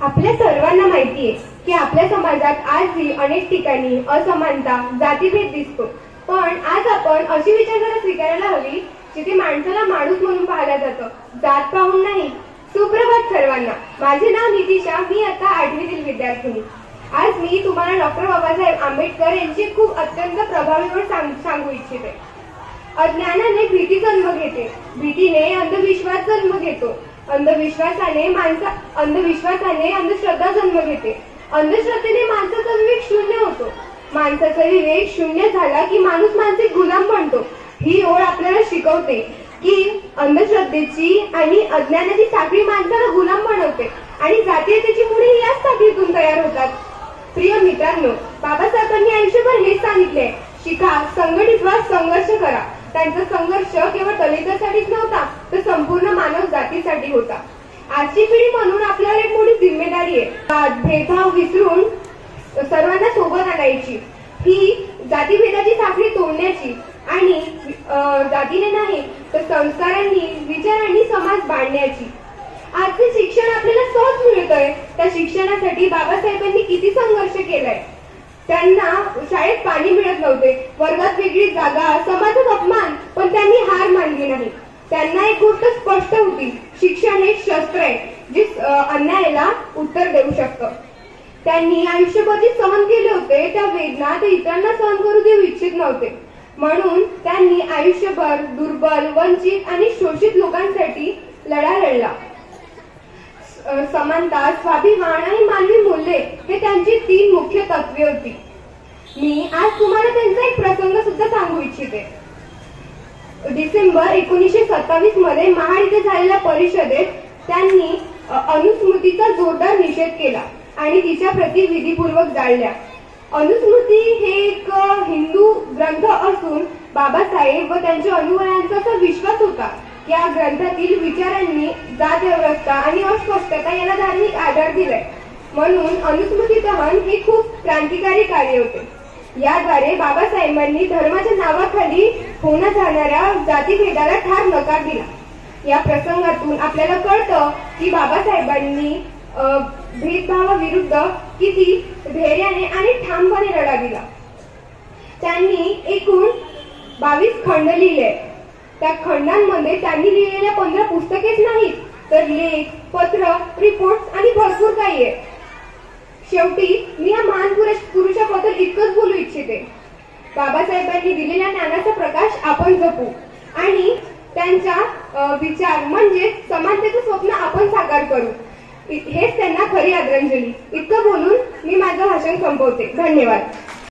आपल्या सर्वांना माहिती आहे की आपल्या समाजात आजही अनेक ठिकाणी असमानता जातीभेद दिसतो. पण आज आपण अशी विचारधारा स्वीकारायला हवी जिथे माणसाला माणूस म्हणून पाहिलं जातं. जात पाहून नाही. सुप्रभात सर्वांना. माझे नाव नितिशा. मी आता आठवीतील विद्यार्थिनी. आज मी तुम्हाला डॉक्टर बाबासाहेब आंबेडकर यांची खूप अत्यंत प्रभावीवर सांग सांगू इच्छिते. अज्ञानाने भीती जन्म घेते. भीतीने अंधविश्वास जन्म घेतो. अंधविश्वासाने माणसा अंधविश्वासाने अंधश्रद्धा जन्म घेते. अंधश्रद्धेने माणसाचा विवेक शून्य होतो. माणसाचा विवेक शून्य झाला की माणूस मानसिक गुलाम बनतो. ही ओळ आपल्याला शिकवते की अंधश्रद्धेची आणि अज्ञानाची साखळी माणसाला गुलाम बनवते आणि जातीयतेची मुळे याच साखळीतून तयार होतात. प्रिय मित्रांनो बाबासाहेबांनी आयुष्यभर हेच सांगितले शिका संघटित व्हा संघर्ष करा. त्यांचा संघर्ष केवळ दलितांसाठीच नव्हता तर संपूर्ण मानव जातीसाठी होता. आजची पिढी म्हणून आपल्यावर एक मोठी जिम्मेदारी आहे. भेदभाव विसरून सर्वांना सोबत आणायची. ही जातीभेदाची साखळी तोडण्याची. आणि जातीने नाही तर संस्कारांनी विचारांनी समाज बांधण्याची. आजचे शिक्षण आपल्याला सहज मिळतंय. त्या शिक्षणासाठी बाबासाहेबांनी किती संघर्ष केलाय? त्यांना शाळेत पाणी मिळत नव्हते. वर्गात वेगळी जागा समाजात अपमान पण त्यांनी हार मानली नाही. त्यांना एक गोष्ट स्पष्ट होती शिक्षण हे शस्त्र आहे जे अन्यायाला उत्तर देऊ शकतं. त्यांनी आयुष्यभर जे सहन केले होते त्या वेदना ते इतरांना सहन करू देऊ इच्छित नव्हते. म्हणून त्यांनी आयुष्यभर दुर्बल वंचित आणि शोषित लोकांसाठी लढा लढला. समानता स्वाभिमान आणि मानवी मूल्ये हे त्यांची तीन मुख्य तत्वे होती. मी आज तुम्हाला त्यांचा एक प्रसंग सुद्धा सांगू इच्छिते. डिसेंबर एकोणीसशे सत्तावीसमध्ये महाड इथे झालेल्या परिषदेत त्यांनी अनुस्मृतीचा जोरदार निषेध केला आणि तिच्या प्रती विधीपूर्वक जाळल्या. अनुस्मृती हे एक हिंदू ग्रंथ असून बाबासाहेब व त्यांच्या अनुयायांचा असा विश्वास होता या ग्रंथातील विचारांनी जात व्यवस्था आणि अस्पष्टता यांना धार्मिक आधार दिलाय. म्हणून अनुस्मृती दहन हे खूप क्रांतिकारी कार्य होते. याद्वारे बाबासाहेबांनी धर्माच्या नावाखाली होण्यात जाणाऱ्या जातीभेदाला ठार नकार दिला. या प्रसंगातून आपल्याला कळतं की बाबासाहेबांनी भेदभावाविरुद्ध किती धैर्याने आणि ठामपणे लढा दिला. त्यांनी एकूण बावीस खंड लिहिले. त्या खंडांमध्ये त्यांनी लिहिलेल्या पंधरा पुस्तकेच नाहीत तर लेख पत्र रिपोर्ट आणि भरपूर काही आहे शेवटी मी या महान पुरुष पुरुषाबद्दल इतकंच बोलू इच्छिते. बाबासाहेबांनी दिलेल्या ज्ञानाचा प्रकाश आपण जपू आणि त्यांच्या विचार म्हणजे समानतेचं स्वप्न आपण साकार करू. हेच त्यांना खरी आदरांजली. इतकं बोलून मी माझं भाषण संपवते. धन्यवाद.